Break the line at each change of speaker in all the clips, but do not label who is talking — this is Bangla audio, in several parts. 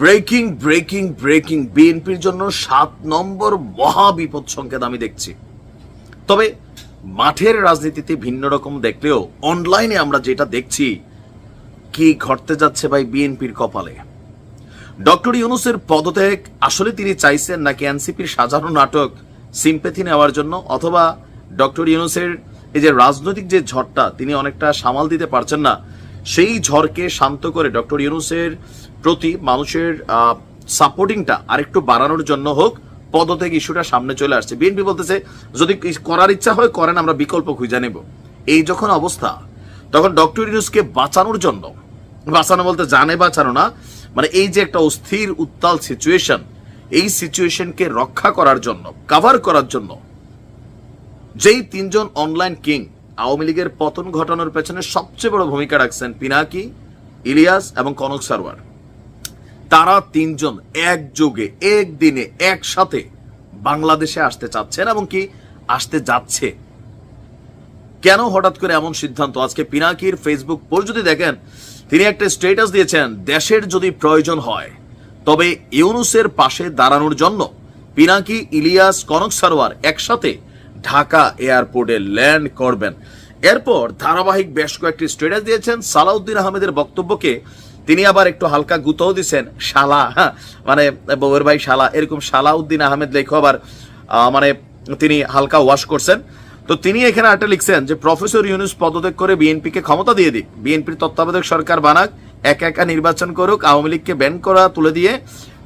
ব্রেকিং ব্রেকিং ব্রেকিং বিএনপির জন্য সাত নম্বর মহা বিপদ সংকেত আমি দেখছি। তবে মাঠের রাজনীতিতে ভিন্ন রকম দেখলেও অনলাইনে আমরা যেটা দেখছি, কি ঘটতে যাচ্ছে ভাই বিএনপির কপালে? ডক্টর ইউনুসের পদত্যাগ আসলে তিনি চাইছেন নাকি এনসিপির সাজানো নাটক সিম্পেথি নেওয়ার জন্য, অথবা ডক্টর ইউনুসের এই যে রাজনৈতিক যে ঝড়টা, তিনি অনেকটা সামাল দিতে পারছেন না। সেই ঝড়কে শান্ত করে ডক্টর ইউনুসের প্রতি মানুষের সাপোর্টিংটা আরেকটু বাড়ানোর জন্য হোক, পদত্যাগ ইস্যুটা সামনে চলে আসছে। বিএনপি বলতেছে, যদি করার ইচ্ছা হয়, করেন, আমরা বিকল্প খুঁজে নেব। এই যখন অবস্থা, তখন ডক্টর ইউনুসকে বাঁচানোর জন্য, বাঁচানো বলতে জানে বাঁচানো না মানে এই যে একটা অস্থির, উত্তাল সিচুয়েশন এই সিচুয়েশনকে রক্ষা করার জন্য কাভার করার জন্য, যেই তিনজন অনলাইন কিং আওয়ামী লীগের পতন ঘটানোর পেছনে সবচেয়ে বড় ভূমিকা রাখছেন পিনাকি, ইলিয়াস এবং কনক সারওয়ার তারা তিনজন একযোগে, একদিনে, একসাথে বাংলাদেশে আসতে চাচ্ছেন এবং কি আসতে যাচ্ছে। কেন হঠাৎ করে এমন সিদ্ধান্ত? আজকে পিনাকির ফেসবুক পোস্ট যদি দেখেন, তিনি একটা স্টেটাস দিয়েছেন, দেশের যদি প্রয়োজন হয়, তবে ইউনুসের পাশে দাঁড়ানোর জন্য পিনাকি, ইলিয়াস, কনক সারোয়ার একসাথে ঢাকা এয়ারপোর্টে ল্যান্ড করবেন। এরপর ধারাবাহিক বেশ কয়েকটি স্ট্যাটাস দিয়েছেন সালাউদ্দিন আহমেদের বক্তব্যকে। তিনি আবার একটু হালকা গুতাও দিছেন শালা হ্যাঁ, মানে বউয়ের ভাই শালা এরকম সালাউদ্দিন আহমেদ লেখো আবার মানে তিনি হালকা ওয়াশ করছেন। তো তিনি এখানে একটা লিখছেন যে প্রফেসর ইউনুস পদত্যাগ করে বিএনপিকে ক্ষমতা দিয়ে দিক। বিএনপির তত্ত্বাবধায়ক সরকার বানাক একা একা নির্বাচন করুক আওয়ামী লীগকে ব্যান করা তুলে দিয়ে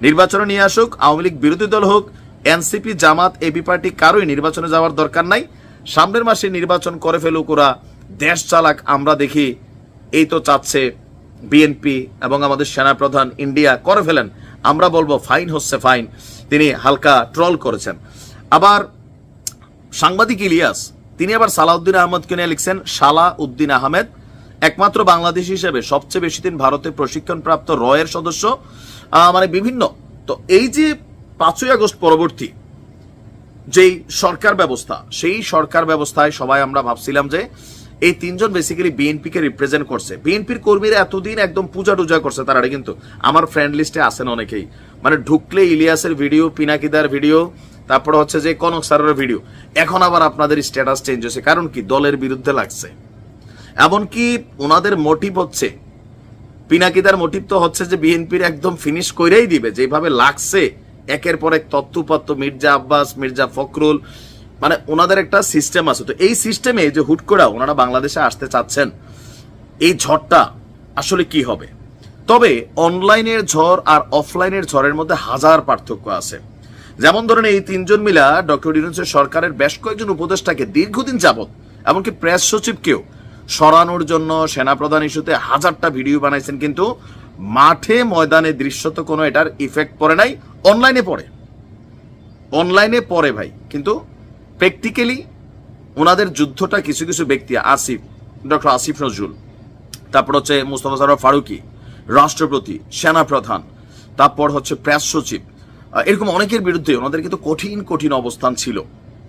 নির্বাচনে নিয়ে আসুক আওয়ামী লীগ বিরোধী দল হোক এনসিপি, জামাত এবি পার্টি কারোই নির্বাচনে যাওয়ার দরকার নাই। সামনের মাসে নির্বাচন করে ফেলুক ওরা। দেশ চালাক আমরা দেখি। এই তো চাচ্ছে বিএনপি এবং আমাদের সেনাপ্রধান ইন্ডিয়া। করে ফেলেন। আমরা বলব ফাইন হচ্ছে ফাইন। তিনি হালকা ট্রল করেছেন। আবার সাংবাদিক ইলিয়াস, তিনি আবার সালাউদ্দিন আহমদকে নিয়ে লিখছেন, শালা উদ্দিন আহমেদ, একমাত্র বাংলাদেশ হিসেবে সবচেয়ে বেশি দিন ভারতে প্রশিক্ষণপ্রাপ্ত রয়ের সদস্য। মানে বিভিন্ন। তো এই যে পাঁচই আগস্ট পরবর্তী যেই সরকার ব্যবস্থা, সেই সরকার ব্যবস্থায় সবাই আমরা ভাবছিলাম যে এই তিনজন বেসিক্যালি বিএনপিকে রিপ্রেজেন্ট করছে। বিএনপির কর্মীরা এতদিন একদম পূজা টুজা করছে তারা কিন্তু আমার ফ্রেন্ড লিস্টে আছেন অনেকেই। মানে ঢুকলে ইলিয়াসের ভিডিও পিনাকিদার ভিডিও তারপরে হচ্ছে যে কনক সারের ভিডিও এখন আবার আপনাদের স্ট্যাটাস চেঞ্জ হয়েছে। কারণ কি? দলের বিরুদ্ধে লাগছে। এমনকি ওনাদের মোটিভ হচ্ছে। পিনাকিদার মোটিভ তো হচ্ছে যে বিএনপির একদম ফিনিশ কইরাই দিবে। যেভাবে লাগছে একের পর এক তত্ত্বপত্র মির্জা আব্বাস, মির্জা ফখরুল মানে ওনাদের একটা সিস্টেম আছে। তো এই সিস্টেমে যে হুট করে ওনারা বাংলাদেশে আসতে চাচ্ছেন, এই ঝড়টা আসলে কি হবে? তবে অনলাইনের ঝড় আর অফলাইনের ঝড়ের মধ্যে হাজার পার্থক্য আছে। যেমন ধরেন এই তিনজন মিলা ডক্টর ইউনুসের সরকারের বেশ কয়েকজন উপদেষ্টাকে দীর্ঘদিন যাবৎ, এমনকি প্রেস সচিবকেও সরানোর জন্য সেনাপ্রধান ইস্যুতে হাজারটা ভিডিও বানাইছেন, কিন্তু মাঠে ময়দানে দৃশ্যত কোনো এটার ইফেক্ট পড়ে নাই। অনলাইনে পড়ে। অনলাইনে পড়ে ভাই, কিন্তু প্র্যাকটিক্যালি ওনাদের যুদ্ধটা কিছু কিছু ব্যক্তি, আসিফ, ডক্টর আসিফ নজরুল, তারপর হচ্ছে মুস্তফা সরোয়ার ফারুকি, রাষ্ট্রপতি, সেনাপ্রধান, তারপর হচ্ছে প্রেস সচিব এরকম অনেকের বিরুদ্ধে ওনাদের কিন্তু কঠিন কঠিন অবস্থান ছিল।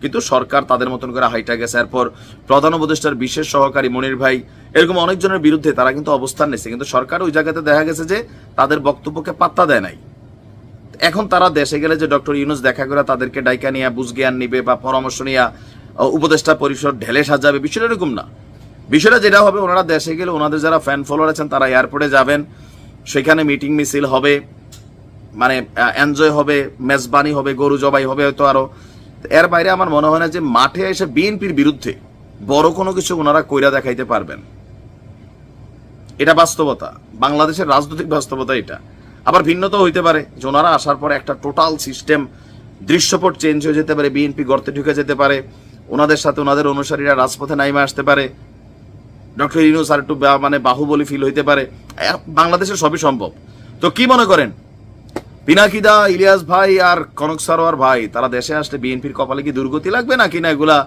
কিন্তু সরকার তাদের মতন করে হাইটা গেছে এরপর প্রধান উপদেষ্টার বিশেষ সহকারী মনির ভাই, এরকম অনেকজনের বিরুদ্ধে তারা কিন্তু অবস্থান নিয়েছে। কিন্তু সরকার ওই জায়গাতে দেখা গেছে যে তাদের বক্তব্যকে পাত্তা দেয় নাই। এখন তারা দেশে গেলে যে ডক্টর ইউনুস দেখা করে তাদেরকে ডাইকা নিয়ে বুঝ জ্ঞান নিবে বা পরামর্শ নিয়ে উপদেষ্টা পরিষদ ঢেলে সাজাবে, বিষয়টা এরকম না। বিষয়টা যেটা হবে, ওনারা দেশে গেলে ওনাদের যারা ফ্যান ফলোয়ার আছেন, তারা এয়ারপোর্টে যাবেন, সেখানে মিটিং মিছিল হবে মানে এনজয় হবে, মেজবানি হবে, গরু জবাই হবে হয়তো আরও। এর বাইরে আমার মনে হয় না যে মাঠে এসে বিএনপির বিরুদ্ধে বড় কোনো কিছু ওনারা কইরা দেখাইতে পারবেন। এটা বাস্তবতা। বাংলাদেশের রাজনৈতিক বাস্তবতা এটা। আবার ভিন্নতা হইতে পারে। যে ওনারা আসার পরে একটা টোটাল সিস্টেম, দৃশ্যপট চেঞ্জ হয়ে যেতে পারে, বিএনপি গর্তে ঢুকে যেতে পারে। ওনাদের সাথে ওনাদের অনুসারীরা রাজপথে নাইমে আসতে পারে। ডক্টর ইউনুস আর একটু মানে বাহুবলী ফিল হইতে পারে। বাংলাদেশে সবই সম্ভব। তো কি মনে করেন? পিনাকিদা, ইলিয়াস ভাই আর কনক সারোয়ার ভাই, তারা দেশে আসলে বিএনপির কপালে কি দুর্গতি লাগবে না এগুলা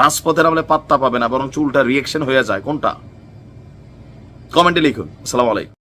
রাজপথের আমলে পাত্তা পাবে না, বরং চুলটা রিয়েকশন হয়ে যায়? কোনটা? কমেন্টে লিখুন। আসসালামু আলাইকুম।